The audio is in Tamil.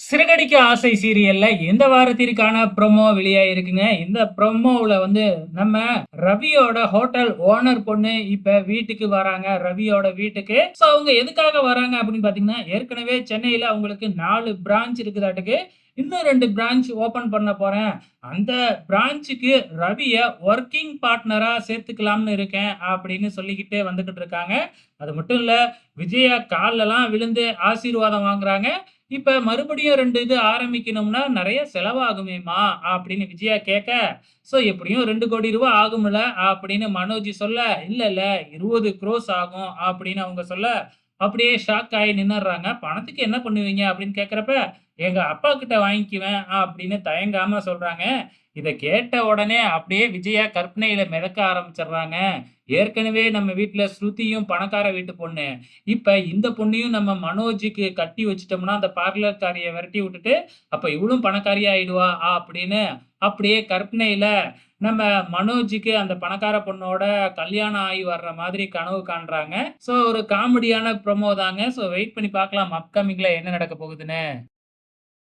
சிறகடிக்க ஆசை சீரியல்ல இந்த வாரத்திற்கான ப்ரோமோ வெளியாயிருக்குங்க. இந்த ப்ரொமோவில் வந்து நம்ம ரவியோட ஹோட்டல் ஓனர் பொண்ணு இப்ப வீட்டுக்கு வராங்க. ரவியோட வீட்டுக்கு. ஸோ அவங்க எதுக்காக வராங்க அப்படின்னு பார்த்தீங்கன்னா, ஏற்கனவே சென்னையில அவங்களுக்கு நாலு பிரான்ச் இருக்குதாட்டுக்கு. இன்னும் ரெண்டு பிரான்ச் ஓப்பன் பண்ண போறேன். அந்த பிரான்ச்சுக்கு ரவிய ஒர்க்கிங் பார்ட்னரா சேர்த்துக்கலாம்னு இருக்கேன் அப்படின்னு சொல்லிக்கிட்டே வந்துகிட்டு இருக்காங்க. அது மட்டும் இல்ல, விஜயா கால்லலாம் விழுந்து ஆசீர்வாதம் வாங்குறாங்க. இப்ப மறுபடியும் ரெண்டு இது ஆரம்பிக்கணும்னா நிறைய செலவாகுமேம்மா அப்படின்னு விஜயா கேட்க, ஸோ எப்படியும் ரெண்டு கோடி ரூபா ஆகும்ல அப்படின்னு மனோஜ் சொல்ல, இல்ல இல்ல இருபது க்ரோஸ் ஆகும் அப்படின்னு அவங்க சொல்ல, அப்படியே ஷாக் ஆகி நின்னுடுறாங்க. பணத்துக்கு என்ன பண்ணுவீங்க அப்படின்னு கேட்குறப்ப எங்க அப்பா கிட்ட வாங்கிக்குவேன் அப்படின்னு தயங்காம சொல்றாங்க. இதை கேட்ட உடனே அப்படியே விஜயா கற்பனையில மிதக்க ஆரம்பிச்சிடுறாங்க ஏற்கனவே நம்ம வீட்டில் ஸ்ருதியும் பணக்கார வீட்டு பொண்ணு. இப்ப இந்த பொண்ணையும் நம்ம மனோஜுக்கு கட்டி வச்சிட்டோம்னா அந்த பார்லர்காரிய விரட்டி விட்டுட்டு, அப்ப இவளும் பணக்காரி ஆயிடுவா அப்படின்னு அப்படியே கற்பனையில நம்ம மனோஜுக்கு அந்த பணக்கார பொண்ணோட கல்யாணம் ஆகி வர்ற மாதிரி கனவு காண்றாங்க. ஸோ ஒரு காமெடியான ப்ரொமோ தாங்க. ஸோ வெயிட் பண்ணி பார்க்கலாம் அப்கமிங்ல என்ன நடக்க போகுதுன்னு.